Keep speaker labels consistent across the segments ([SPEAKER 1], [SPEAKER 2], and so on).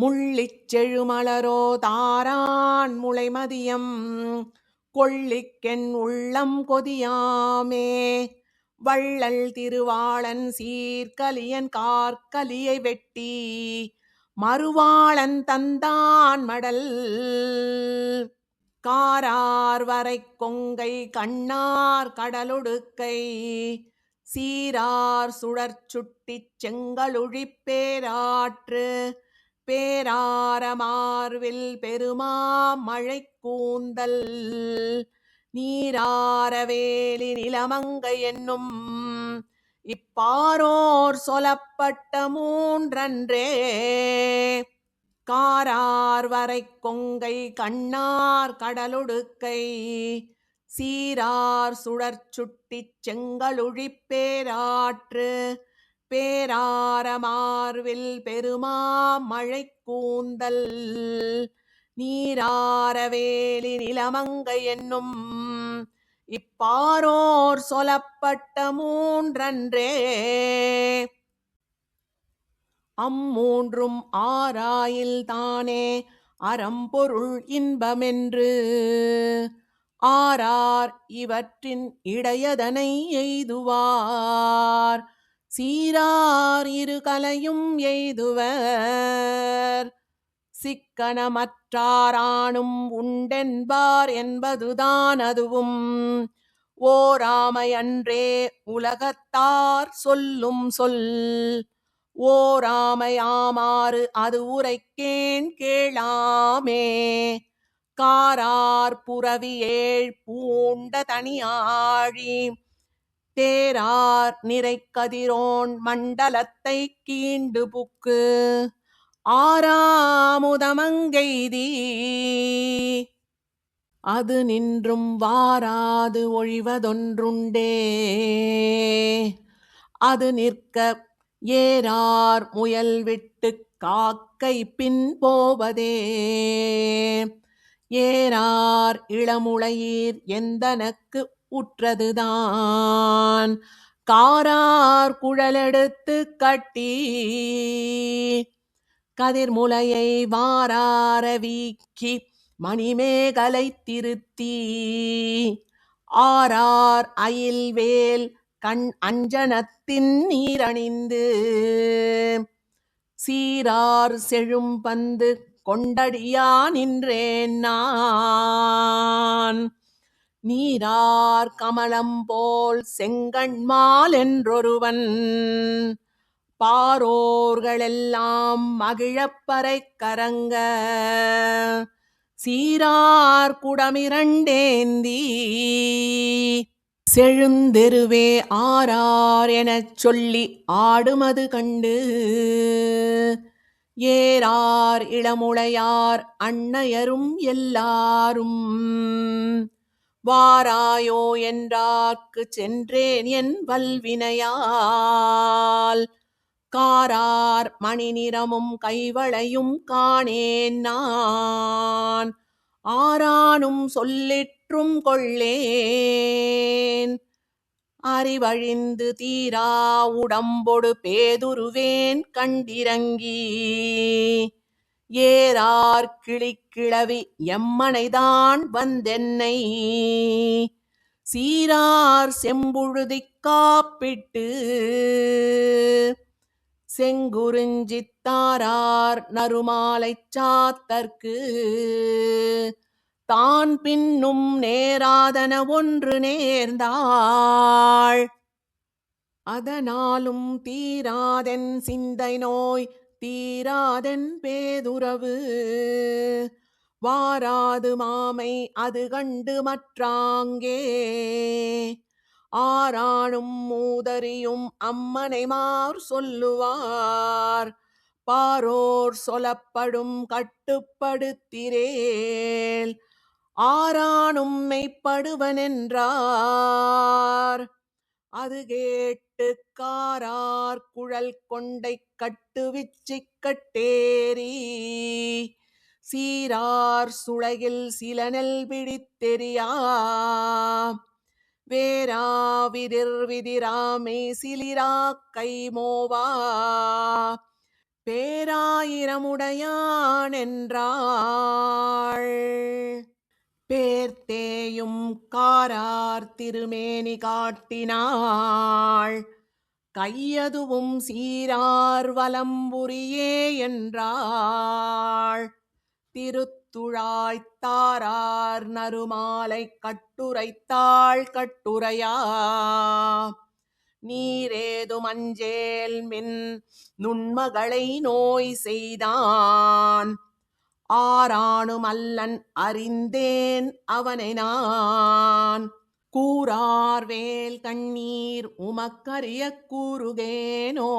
[SPEAKER 1] முள்ளிச் செழுமலரோ தாரான் முளைமதியம் கொள்ளிக்கென் உள்ளம் கொதியாமே. வள்ளல் திருவாளன் சீர்கலியன் கார்கலியை வெட்டி மறுவாளன் தந்தான் மடல். காரார் வரை கொங்கை கண்ணார் கடலொடுக்கை சீரார் சுடர் சுட்டிச் செங்கழுழிப் பேராரமார்வில் பெருமா மழை கூந்தல் நீராரவேலி நிலமங்கை என்னும் இப்பாரோர் சொலப்பட்ட மூன்றன்றே. காரார் வரை கொங்கை கண்ணார் கடலுடுக்கை. சீரார் சுடர் சுட்டிச் செங்கழுழிப் பேராற்று. பேராரமார்வில் பெருமா மழை கூந்தல் நீராரவேலி நிலமங்கை என்னும் இப்பாரோர் சொலப்பட்ட மூன்றன்றே. அம்மூன்றும் ஆராயில் தானே அறம்பொருள் இன்பமென்று. ஆரார் இவற்றின் இடையதனை எய்துவார். சீரார் இரு கலையும் எய்துவர் சிக்கனமற்றாரானும் உண்டென்பார் என்பதுதான் அதுவும். ஓராமையன்றே உலகத்தார் சொல்லும் சொல். ஓராமையாமாறு அது உரைக்கேன் கேளாமே. காரார் புரவி ஏழ் பூண்ட தனியாழி தேரார் நிறைக்கதிரோன் மண்டலத்தை கீண்டு புக்கு. ஆறாமுதமங்கெய்தி. அது நின்றும் வாராது ஒழிவதொன்றுண்டே. அது நிற்க ஏறார் முயல் விட்டு காக்கை பின் போவதே. ஏறார் இளமுளையீர் எந்தனக்கு உற்றதுதான். காரார் குழலெடுத்து கட்டி கதிர்முலையை வாரார வீக்கி மணிமேகலை திருத்தி. ஆரார் அயில்வேல் கண் அஞ்சனத்தின் நீரணிந்து சீரார் செழும் பந்து கொண்டடியா நின்றேன் நான். நீரார் கமலம் போல் செங்கண்மால் என்றொருவன். பாரோர்களெல்லாம் மகிழப்பறை கரங்க. சீரார் குடமிரண்டேந்தி. செழுந்தெருவே ஆரார் எனச் சொல்லி ஆடுமது கண்டு. ஏறார் இளமுளையார் அன்னையரும் எல்லாரும். வாராயோ என்றார்க்கு சென்றேன் என் வல்வினையால். காரார் மணி நிறமும் கைவளையும் காணேன் நான். ஆரானும் சொல்லிற்றும் கொள்ளேன். அறிவழிந்து தீரா உடம்பொடு பேதுருவேன் கண்டிரங்கி ஏறார் கிளிக்கிழவி எம்மனைதான் வந்தென்னை. சீரார் செம்புழுதிக் காப்பிட்டு செங்குறிஞ்சித்தாரார் நறுமாலைச் சாத்தற்கு. தான் பின்னும் நேராதன ஒன்று நேர்ந்தாள். அதனாலும் தீராதென் சிந்தை நோய் தீராதென் பேதுறவு. வாராது மாமை அது கண்டு மற்றாங்கே. ஆராணும் மூதறியும் அம்மனைமார் சொல்லுவார். பாரோர் சொலப்படும் கட்டுப்படுத்திரேல். ஆரானும் மெய்ப்படுவனென்றார். அது கேட்டு காரார் குழல் கொண்டை கட்டுவிச்சிக் கட்டேரி சீரார் சுளையில் சில நெல் பிடித்தெரியா வேரா விதிர் விதிராமே சிலிரா கைமோவா பேராயிரமுடையான் என்றாள். பேர்த்தேயும் காரார் திருமேனி காட்டினாள். கையதுவும் சீரார் வலம்புரியே என்றாள். திருத்துழாய்த்தாரார் நறுமாலை கட்டுரைத்தாள் கட்டுரையா. நீரேது மஞ்சேல் மின் நுண்மகளை நோய் செய்தான். ஆறானும் அல்லன் அறிந்தேன் அவனை நான். கூறார் வேல் கண்ணீர் உமக்கரிய கூறுகேனோ?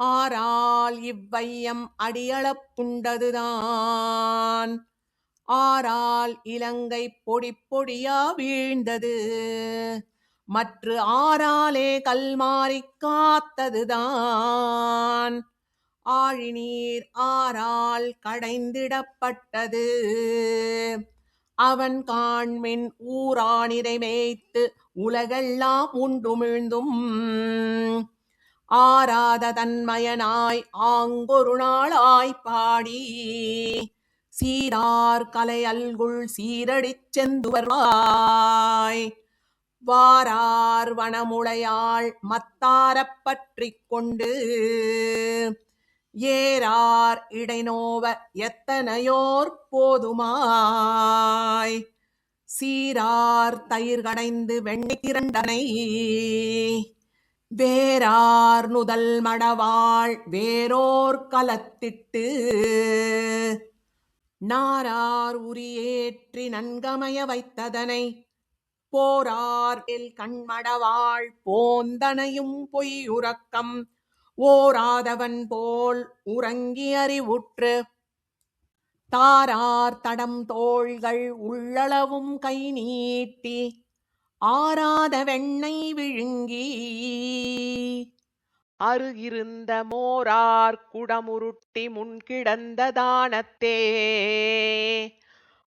[SPEAKER 1] ஆறால் இவ்வையம் அடியளப்புண்டதுதான் ஆறால் இலங்கை பொடி பொடியா வீழ்ந்தது. மற்ற ஆறாலே கல்மாறி காத்ததுதான். ஆழிநீர் ஆறால் கடைந்திடப்பட்டது. அவன் காண்மின் ஊரானிரை மேய்த்து உலகெல்லாம் உண்டுமிழ்ந்தும். ஆராத தன்மயனாய் ஆங்கொரு நாளாய் பாடி. சீரார் கலை அல்குள் சீரடிச் செந்துவர்வாய் வாரார் வனமுளையாள் மத்தாரப் பற்றிக் கொண்டு. ஏறார் இடைநோவ எத்தனையோர் போதுமாய்? சீரார் தயிர் கடைந்து வெண்ணி திரண்டனை. வேறார் நுதல் மடவாள் வேரோர் கலத்திட்டு. நாரார் உரியேற்றி நன்கமய வைத்ததனை. போரார் எல் கண்மடவாள் போந்தனையும் பொய்யுறக்கம். ஓராதவன் போல் உறங்கி அறிவுற்று தாரார் தடம் தோள்கள் உள்ளளவும் கை நீட்டி ஆராத வெண்ணை விழுங்கி. அருகிருந்த மோரார் குடமுருட்டி முன்கிடந்த தானத்தே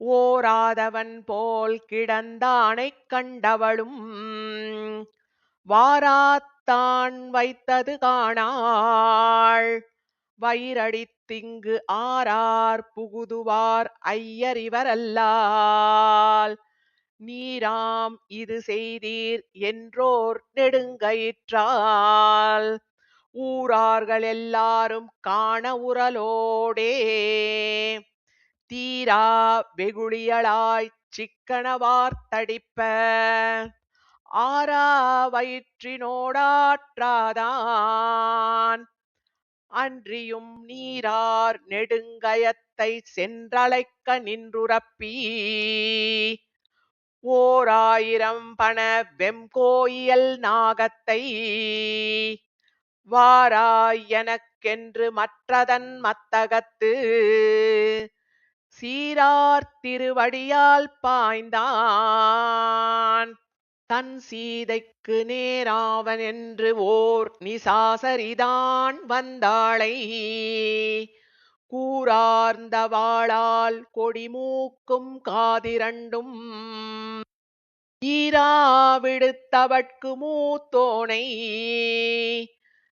[SPEAKER 1] ஓராதவன் போல் கிடந்தானைக் கண்டவளும் வாராத் தான் வைத்தது காணாள். வயிறடித்திங்கு ஆரார் புகுதுவார் ஐயரிவரல்லால் நீராம் இது செய்தீர் என்றோர் நெடுங்கயிற்றால். ஊரார்கள் எல்லாரும் காண உரலோடே. தீரா வெகுளியளாய்ச் சிக்கன வார்த்தடிப்ப ஆரா வயிற்றினோடாற்றாதான். அன்றியும் நீரார் நெடுங்கயத்தை சென்றழைக்க நின்றுரப்பி. ஓராயிரம் பண வெம்கோயியல் நாகத்தை. வாராய் எனக்கென்று மற்றதன் மத்தகத்து. சீரார் திருவடியால் பாய்ந்தான். தன் சீதைக்கு நேராவன் என்று ஓர் நிசாசரிதான் வந்தாளை. கூரார்ந்த வாழால் கொடிமூக்கும் காதிரண்டும். ஈராவிடுத்தவட்கு மூத்தோனை.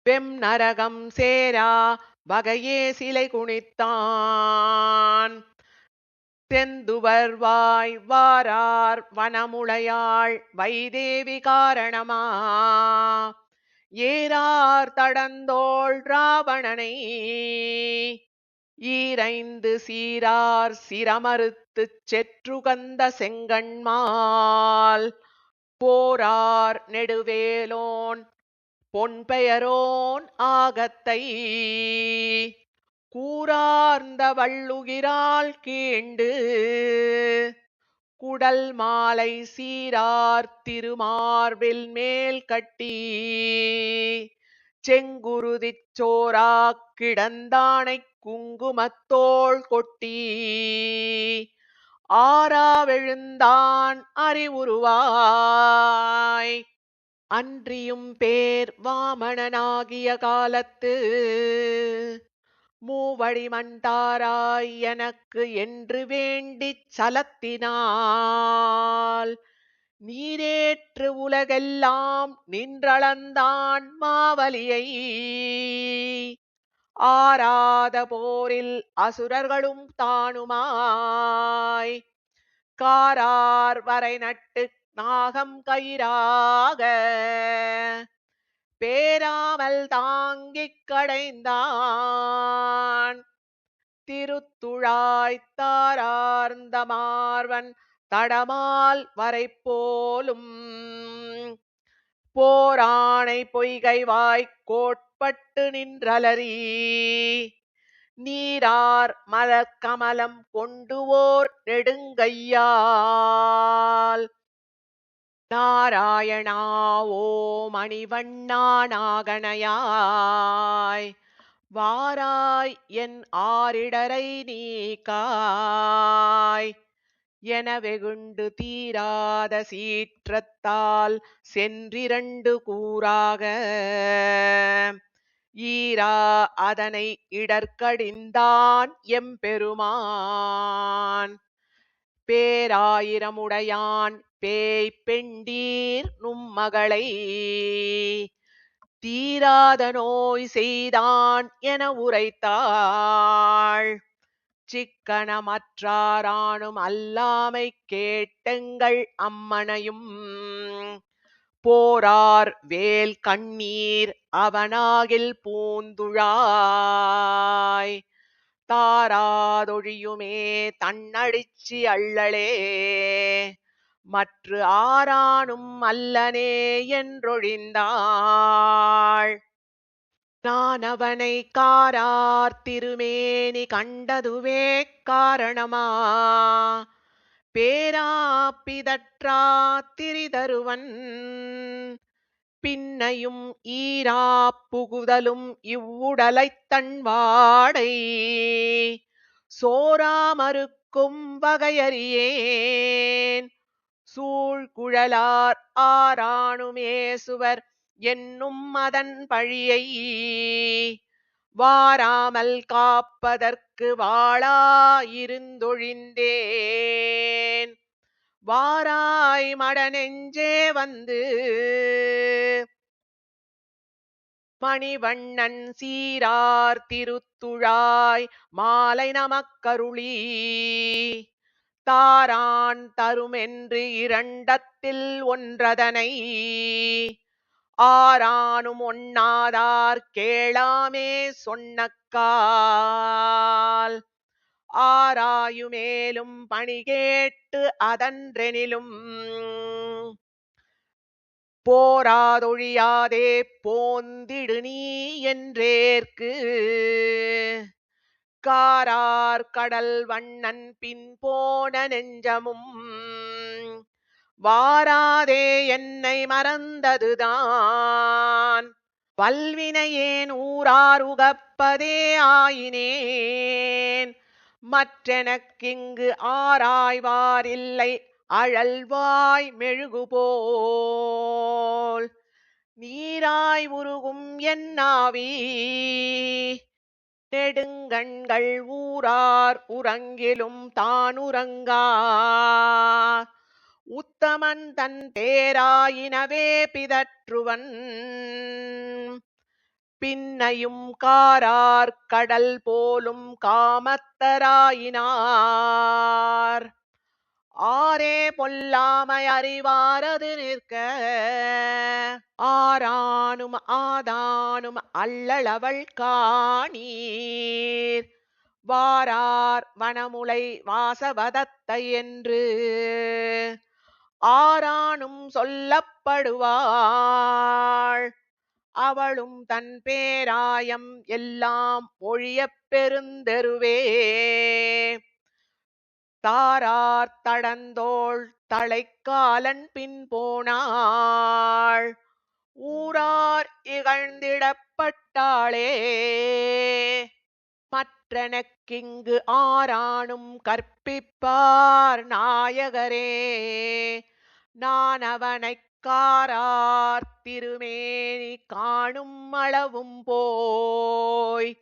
[SPEAKER 1] வெம் நரகம் சேரா வகையே சிலை குனித்தான். செந்துவர் வாய் வாரார் வனமுளையாள் வைதேவி காரணமா? ஏறார் தடந்தோள் ராவணனை. ஈரைந்து சீரார் சிரமறுத்து செற்றுகந்த செங்கண்மால் போரார் நெடுவேலோன் பொன்பெயரோன் ஆகத்தை. கூரார்ந்த வள்ளுகிறாள் கீண்டு. குடல் மாலை சீரார் திருமார்பில் மேல் கட்டி. செங்குருதிச் சோரா கிடந்தானைக் குங்குமத்தோள் கொட்டி. ஆறாவெழுந்தான் அறிவுருவாய் அன்றியும் பேர் வாமணனாகிய காலத்து. வழிமண்டாராய் எனக்கு என்று வேண்டிச் சலத்தினால் நீரேற்று உலகெல்லாம் நின்றளந்தான் மாவலியை ஆராத போரில் அசுரர்களும் தானுமாய் காரார் வரை நட்டு நாகம் கயிறாக பேராமல் தாங்கிக் கடைந்தான். திருத்துழாய்த்தாரார்ந்த மார்வன் தடமால் வரை போலும் போராணை பொய்கை வாய்க்கோட்பட்டு நின்றலரி நீரார் நீரார் மலர்க்கமலம் கொண்டுவோர் நெடுங்கையால் நாராயணா ஓ மணிவண்ணா நாகணையாய் வாராய் என் ஆரிடரை நீக்காய். என வெகுண்டு தீராத சீற்றத்தால் சென்றிரண்டு கூறாக. ஈரா அதனை இடர்கடிந்தான் எம்பெருமான். பேராயிரமுடையான் பேய் பெண்டீர் நும்மகளை தீராத நோய் செய்தான் என உரைத்தாள். சிக்கனமற்றாரானும் அல்லாமை கேட்டெங்கள் அம்மனையும். போரார் வேல் கண்ணீர் அவனாகில் பூந்துழாய். தாராதொழியுமே தன்னடிச்சி அள்ளலே. மற்ற ஆரானும் அல்லனே என்றொழிந்தாள். நான் அவனை காரார் திருமேனி கண்டதுவே காரணமா? பேராப்பிதற்றா திரிதருவன் பின்னையும் ஈரா புகுதலும் இவ்வுடலைத் தன்வாடை. சோராமறுக்கும் வகையறியேன். சூழ்குழலார் ஆராணுமேசுவர் என்னும் அதன் பழியை. வாராமல் காப்பதற்கு வாளாயிருந்தொழிந்தேன் வாராய் மடநெஞ்சே வந்து. மணிவண்ணன் சீரார் திருத்துழாய் மாலை நமக்கருளி. தாரான் தருமென்று இரண்டத்தில் ஒன்றதனை. ஆரானும் ஒண்ணாதார் கேளாமே சொன்னக்கால். ஆராயுமேலும் பணி கேட்டு அதன்றெனிலும். போராதொழியாதே போந்திடு நீ என்றேற்கு. காரார் கடல் வண்ணன் பின் போன நெஞ்சமும். வாராதே என்னை மறந்ததுதான். பல்வினையேன் ஊரார் உகப்பதே ஆயினேன். மற்றெனக்கிங்கு ஆராய்வாரில்லை அழல்வாய் மெழுகுபோல். நீராய் உருகும் என்னாவி நெடுங்கண்கள் ஊரார் உறங்கிலும் தானுறங்கா. உத்தமன் தன் தேராயினவே பிதற்றுவன் பின்னையும் காரார் கடல் போலும் காமத்தராயினார். ஆரே பொல்லாமை அறிவாரது நிற்க ஆரானும் ஆதானும் அல்லளவள் காணீர். வாரார் வனமுலை வாசவதத்தை என்று ஆரானும் சொல்லப்படுவாள். அவளும் தன் பேராயம் எல்லாம் ஒழியப் பெருந்தெருவே. தாரார் தடந்தோள் தலைக்காலன் பின் போனாள். ஊரார் இகழ்ந்திடப்பட்டாளே மற்றனக்கிங்கு ஆரானும் கற்பிப்பார் நாயகரே. நான் அவனைக் காரார் திருமேனி காணும் அளவும் போய்.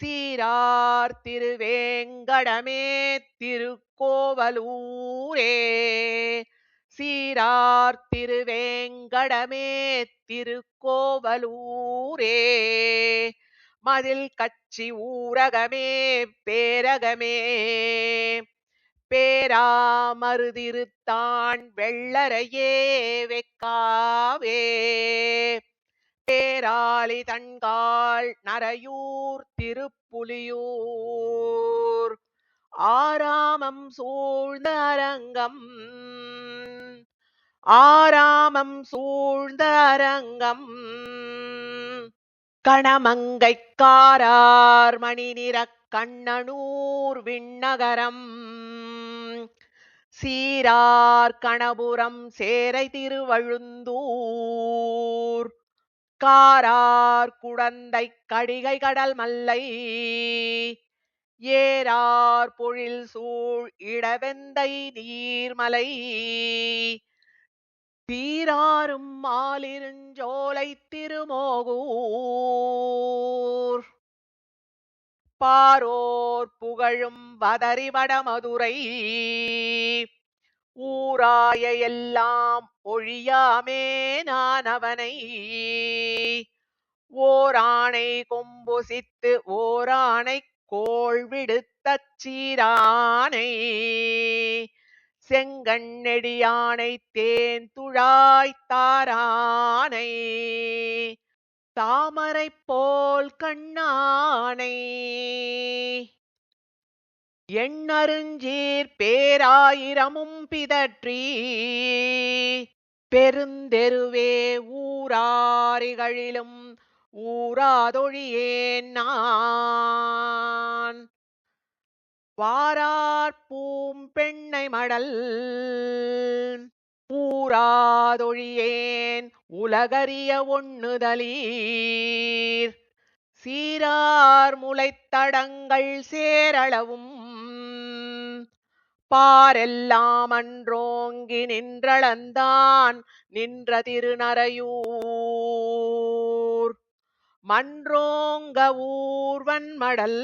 [SPEAKER 1] சீரார் திருவேங்கடமே திருக்கோவலூரே. சீரார் திருவேங்கடமே திருக்கோவலூரே. மதில் கட்சி ஊரகமே பேரகமே. பேராமருதிருத்தான் வெள்ளரையே வெக்காவே. பேராளி தன்கால் நரையூர் திருப்புலியூர். ஆராமம் சூழ்ந்த அரங்கம். ஆராமம் சூழ்ந்த அரங்கம். கணமங்கைக்காரார் மணி நிற கண்ணனூர் விண்ணகரம். சீரார் கணபுரம் சேரை திருவழுந்தூர். காரார் குடந்தை கடிகை கடல் மல்லை. ஏரார் பொழில் சூழ் இடவெந்தை நீர்மலை. தீராரும் மாலிருஞ்சோலை திருமோகூர். பாரோர் புகழும் வதறிவட மதுரை ஊராய எல்லாம் ஒழியாமே நான் அவனை ஓராணை கொம்புசித்து ஓராணை கோள் விடுத்த சீரானை செங்கண்ணெடியானை தேன் துழாய்த்தாரானை தாமரை போல் கண்ணானை. எண்ணருஞ்சீர் பேராயிரமும் பிதற்றி பெருந்தெருவே ஊராரிகளிலும் ஊராதொழியேன் நான். வாரார் பூம் பெண்ணை மடல் ஊராதொழியேன் உலகறிய ஒண்ணுதலீர். சீரார் முளைத்தடங்கள் சேரளவும். பாரெல்லாம் அன்றோங்கி நின்றளந்தான் நின்ற திருநரையூர் மன்றோங்க ஊர்வன் மடல்